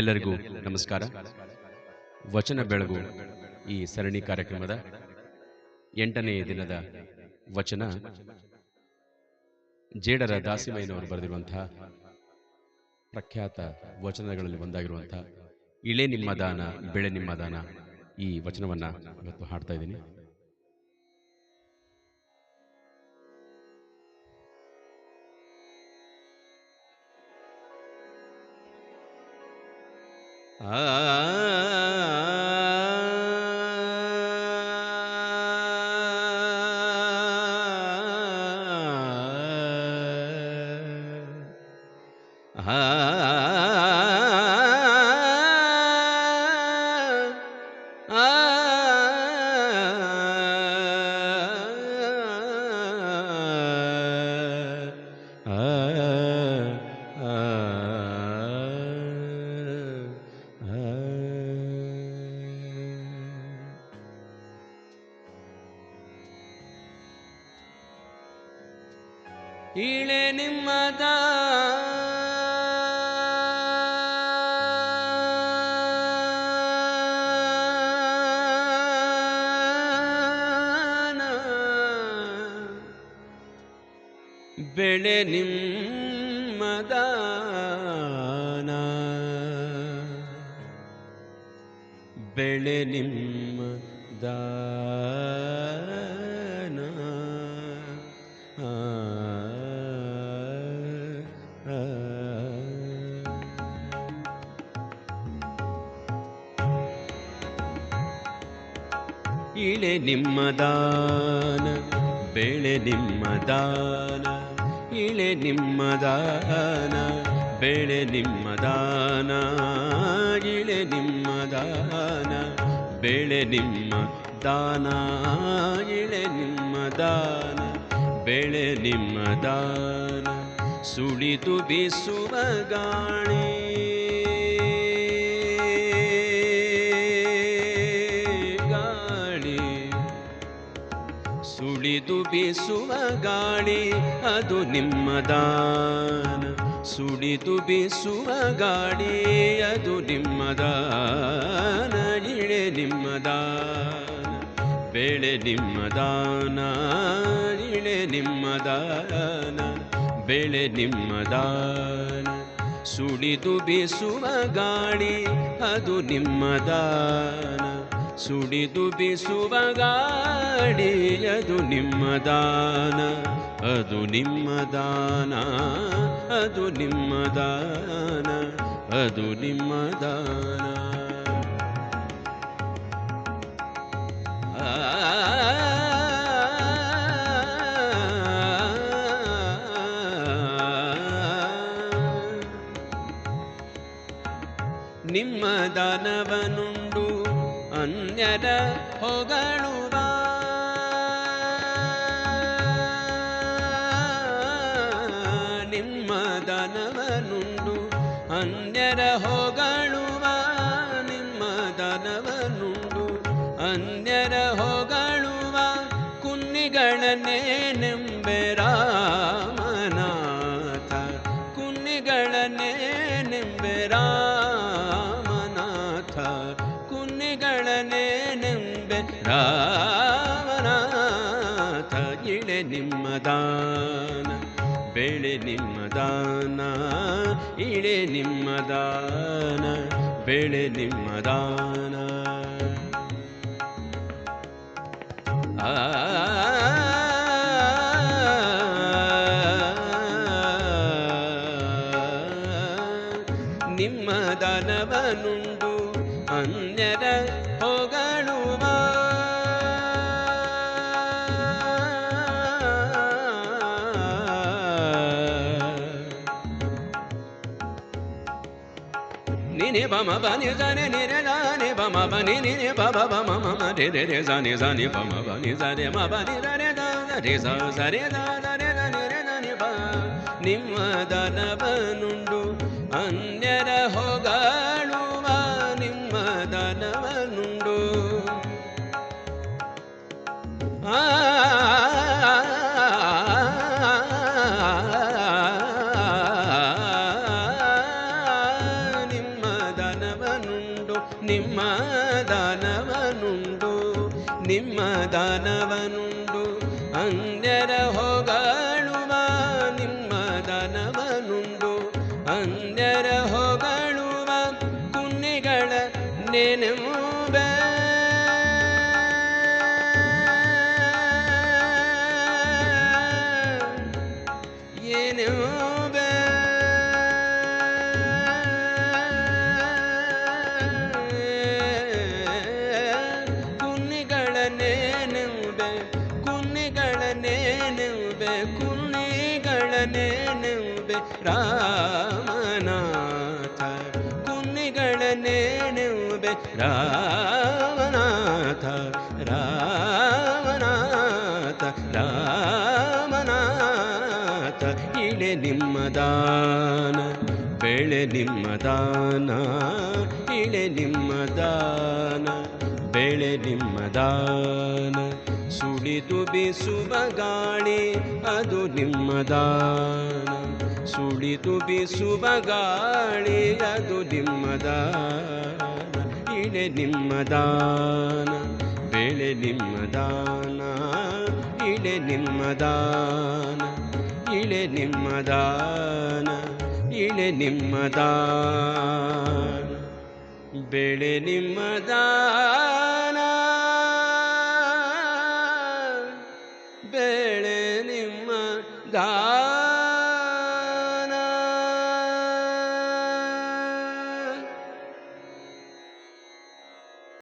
ಎಲ್ಲರಿಗೂ ನಮಸ್ಕಾರ. ವಚನ ಬೆಳಗು ಈ ಸರಣಿ ಕಾರ್ಯಕ್ರಮದ ಎಂಟನೇ ದಿನದ ವಚನ. ಜೇಡರ ದಾಸಿಮಯ್ಯನವರು ಬರೆದಿರುವಂತಹ ಪ್ರಖ್ಯಾತ ವಚನಗಳಲ್ಲಿ ಒಂದಾಗಿರುವಂತಹ ಇಳೆ ನಿಮ್ಮ ದಾನ ಬೆಳೆ ನಿಮ್ಮ ದಾನ ಈ ವಚನವನ್ನ ಇವತ್ತು ಹಾಡ್ತಾ ಇದ್ದೀನಿ. Ah. ah. ಇಳೆ ನಿಮ್ಮದ ಬೆಳೆ ನಿಮ್ಮದ ಬೆಳೆ ನಿಮ್ಮ ಇಳೆ ನಿಮ್ಮ ದಾನ, ಬೆಳೆ ನಿಮ್ಮ ದಾನ ಇಳೆ ನಿಮ್ಮ ದಾನ, ಬೆಳೆ ನಿಮ್ಮ ದಾನ ಇಳೆ ನಿಮ್ಮ ದಾನ, ಬೆಳೆ ನಿಮ್ಮ ದಾನ ಇಳೆ ನಿಮ್ಮ ದಾನ, ಬೆಳೆ ನಿಮ್ಮ ದಾನ, ಸುಳಿದು ಬೀಸುವ ಗಾಳಿ. ಗಾಳಿ, ಸುಳಿದು ಬೀಸುವ ಗಾಳಿ, ಅದು ನಿಮ್ಮ ದಾನ. ಸುಳಿದು ಬೀಸುವ ಗಾಳಿ, ಅದು ನಿಮ್ಮ ದಾನ. ಇಳೆ ನಿಮ್ಮ ದಾನ, ಬೆಳೆ ನಿಮ್ಮ ದಾನ. ಇಳೆ ನಿಮ್ಮ ದಾನ, ಬೆಳೆ ನಿಮ್ಮ ದಾನ. ಸುಳಿದು ಬೀಸುವ ಗಾಳಿ, ಅದು ನಿಮ್ಮ ದಾನ. ಸುಡಿದು ಬಿಸುವ ಗಾಡಿ, ಅದು ನಿಮ್ಮ ದಾನ, ಅದು ನಿಮ್ಮ ದಾನ, ಅದು ನಿಮ್ಮ ದಾನ, ಅದು ನಿಮ್ಮ ದಾನ. ನಿಮ್ಮ ದಾನವನುಂಡು ಅನ್ಯರ ಹೊಗಳುವ. ನಿಮ್ಮ ಅನ್ಯರ ಹೊಗಳುವ. ನಿಮ್ಮ ಅನ್ಯರ ಹೊಗಳುವ. ಕುನ್ನಿಗಳನ್ನೇ ನೆಂಬೆ ನೆಂಬೆ ರಾಮನಾಥ ಇಳೆ ನಿಮ್ಮ ದಾನ ಬೆಳೆ ನಿಮ್ಮ ದಾನ ಇಳೆ ನಿಮ್ಮ ದಾನ ಬೆಳೆ ನಿಮ್ಮ ದಾನ ಆ ನಿಮ್ಮ ದನವನುಂಡು ಅನ್ಯರ ಹೊಗಳುವ ನಿನೆ ಬಮ ಬನಿ ಜನೆ ನಿರೆ ದಾನೆ ಬಮ ಬನಿ ನಿನೆ ಬಬ ಬಮ ಮಮ ರೆ ರೆ ರೆ ಜನೆ ಜನೆ ಬಮ ಬನಿ ಜನೆ ಮ ಬನಿ ರೆ ದ ರೆ ಸ ಸ ರೆ ದ ದ ರೆ ದ ನಿ ರೆ ದ ನಿ ಬ ನಿಮ್ಮ ನಿಮ್ಮ ದಾನವನುಂಡು ಅಂದ್ಯರ ಹೊಗಳುವ ನಿಮ್ಮ ದಾನವನುಂಡು ಅಂದ್ಯರ ಹೊಗಳುವ ಕುನ್ನಿಗಳ ನೆನೆಯುವ ರಾಮನಾಥ, ಕುನ್ನಿಗಳ ನೆನೆಯುವೆ ರಾಮನಾಥ ರಾಮನಾಥ ರಾಮನಾಥ, ಇಳೆ ನಿಮ್ಮ ದಾನ, ಬೆಳೆ ನಿಮ್ಮ ದಾನ, ಇಳೆ ನಿಮ್ಮ ದಾನ, ಬೆಳೆ ನಿಮ್ಮ ದಾನ, ಸುಳಿದು ಬೀಸುವ ಗಾಳಿ ಅದು ನಿಮ್ಮ ಸುಳಿದು ಬೀಸುವ ಗಾಳಿ, ಅದು ನಿಮ್ಮ ದಾನ ಇಳೆ ನಿಮ್ಮದಾನ ಬೆಳೆ ನಿಮ್ಮದಾನ ಇಳೆ ನಿಮ್ಮದಾನ ಇಳೆ ನಿಮ್ಮದಾನ ಇಳೆ ನಿಮ್ಮದಾನ ಬೆಳೆ ನಿಮ್ಮದಾನ ಬೆಳೆ ನಿಮ್ಮ ದಾನ